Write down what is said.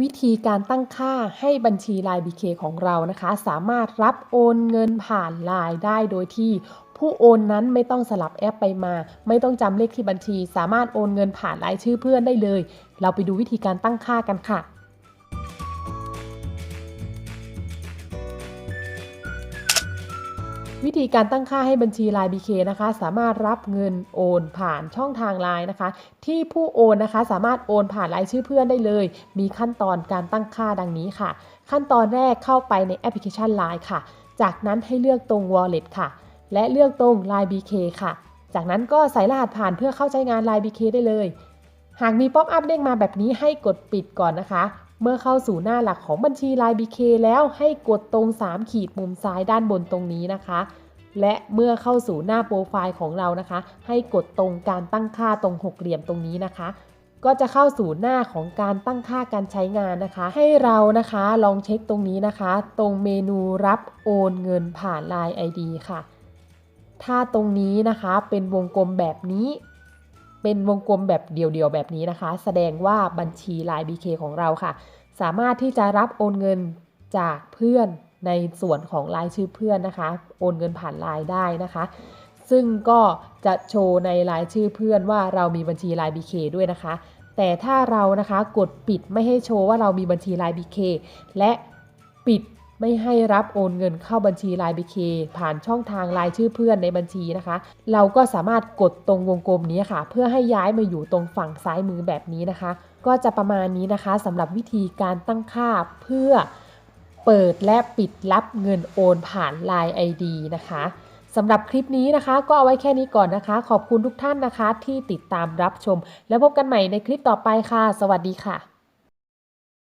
วิธีการตั้งค่าให้บัญชี Line BK ของเรานะคะ สามารถรับโอนเงินผ่าน Line ได้โดยที่ผู้โอนนั้นไม่ต้องสลับแอปไปมา ไม่ต้องจำเลขที่บัญชี สามารถโอนเงินผ่านรายชื่อเพื่อนได้เลย เราไปดูวิธีการตั้งค่ากันค่ะ วิธีการตั้งค่าให้บัญชี Line BK นะคะ สามารถรับเงินโอนผ่านช่องทาง Line นะคะ ที่ผู้โอนนะคะสามารถโอนผ่านรายชื่อเพื่อนได้เลย มีขั้นตอนการตั้งค่าดังนี้ค่ะ ขั้นตอนแรกเข้าไปในแอปพลิเคชัน Line ค่ะ จากนั้นให้เลือกตรง Wallet ค่ะ และเลือกตรง Line BK ค่ะ จากนั้นก็ใส่รหัสผ่านเพื่อเข้าใช้งาน Line BK ได้เลย หากมีป๊อปอัพเด้งมาแบบนี้ให้กดปิดก่อนนะคะ เมื่อเข้าสู่หน้าหลักของบัญชี Line BK แล้วให้กดตรง 3 ขีดมุมซ้ายด้านบนตรงนี้นะคะ และเมื่อเข้าสู่หน้าโปรไฟล์ของเรานะคะ ให้กดตรงการตั้งค่าตรงหกเหลี่ยมตรงนี้นะคะ ก็จะเข้าสู่หน้าของการตั้งค่าการใช้งานนะคะ ให้เรานะคะลองเช็คตรงนี้นะคะ ตรงเมนูรับโอนเงินผ่าน Line ID ค่ะ ถ้าตรงนี้นะคะเป็นวงกลมแบบนี้ เป็นวงกลมแบบเดี่ยวๆแบบนี้นะคะ แสดงว่าบัญชี Line BK ของเราค่ะ สามารถที่จะรับโอนเงินจากเพื่อนในส่วนของรายชื่อเพื่อนนะคะ โอนเงินผ่านไลน์ได้นะคะ ซึ่งก็จะโชว์ในรายชื่อเพื่อนว่าเรามีบัญชี Line BK ด้วยนะคะ แต่ถ้าเรานะคะกดปิดไม่ให้โชว์ว่าเรามีบัญชี Line BK และปิด ไม่ให้รับโอนเงินเข้าบัญชี Line BK ผ่านช่องทางรายชื่อเพื่อนในบัญชีนะคะ เราก็สามารถกดตรงวงกลมนี้ค่ะ เพื่อให้ย้ายมาอยู่ตรงฝั่งซ้ายมือแบบนี้นะคะ ก็จะประมาณนี้นะคะสำหรับวิธีการตั้งค่าเพื่อเปิดและปิดรับเงินโอนผ่าน Line ID นะคะสำหรับคลิปนี้นะคะ ก็เอาไว้แค่นี้ก่อนนะคะ ขอบคุณทุกท่านนะคะที่ติดตามรับชม แล้วพบกันใหม่ในคลิปต่อไปค่ะ สวัสดีค่ะ